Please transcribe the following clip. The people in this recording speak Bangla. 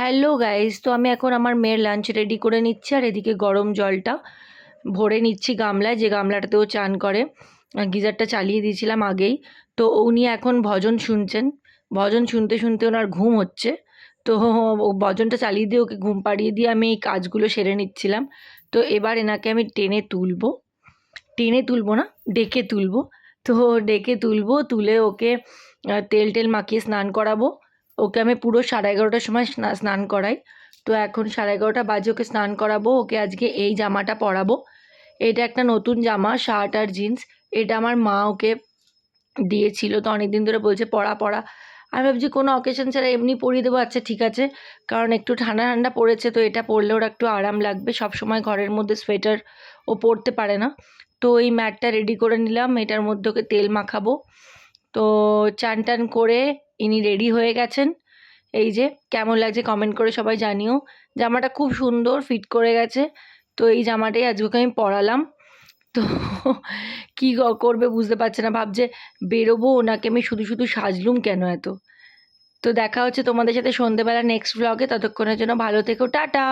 হ্যালো গাইস তো আমি এখন আমার মেয়ের লাঞ্চ রেডি করে নিচ্ছি, আর এদিকে গরম জলটা ভরে নিচ্ছি গামলায়। যে গামলাটাতেও চান করে গিজারটা চালিয়ে দিয়েছিলাম আগেই। তো উনি এখন ভজন শুনছেন। ভজন শুনতে শুনতে ওনার ঘুম হচ্ছে। তো ভজনটা চালিয়ে দিয়ে ওকে ঘুম পাড়িয়ে দিয়ে আমি এই কাজগুলো সেরে নিচ্ছিলাম। তো এবার এনাকে আমি টেনে তুলবো। টেনে তুলবো না, ডেকে তুলবো। তো ডেকে তুলবো, তুলে ওকে তেল টেল মাখিয়ে স্নান করাবো। ওকে আমি পুরো সাড়ে এগারোটার সময় স্না- স্নান করাই। তো এখন সাড়ে এগারোটা বাজে ওকে স্নান করাবো, ওকে আজকে এই জামাটা পরাবো। এটা একটা নতুন জামা, শার্ট আর জিন্স। এটা আমার মা ওকে দিয়েছিল, তো অনেক দিন ধরে বলছে পড়া পড়া আমি ভাবছি কোনো অকেশন ছাড়া এমনি পরিয়ে দেবো আচ্ছা ঠিক আছে। কারণ একটু ঠান্ডা ঠান্ডা পড়েছে, তো এটা পরলে ওর একটু আরাম লাগবে। সব সময় ঘরের মধ্যে সোয়েটার ও পরতে পারে না। তো এই ম্যাটটা রেডি করে নিলাম, এটার মধ্যে ওকে তেল মাখাবো। তো চান টান করে ইনি রেডি হয়ে গেছেন। এই যে, কেমন লাগছে কমেন্ট করে সবাই জানিও। জামাটা খুব সুন্দর ফিট করে গেছে। তো এই জামাটাই আজকে আমি পরালাম। তো কী করবে বুঝতে পারছে না। ভাবছে বেরোবো, ওনাকে আমি শুধু শুধু সাজলুম কেন এত? তো দেখা হচ্ছে তোমাদের সাথে সন্ধ্যেবেলা নেক্সট ব্লগে ততক্ষণের জন্য ভালো থেকো। টাটা!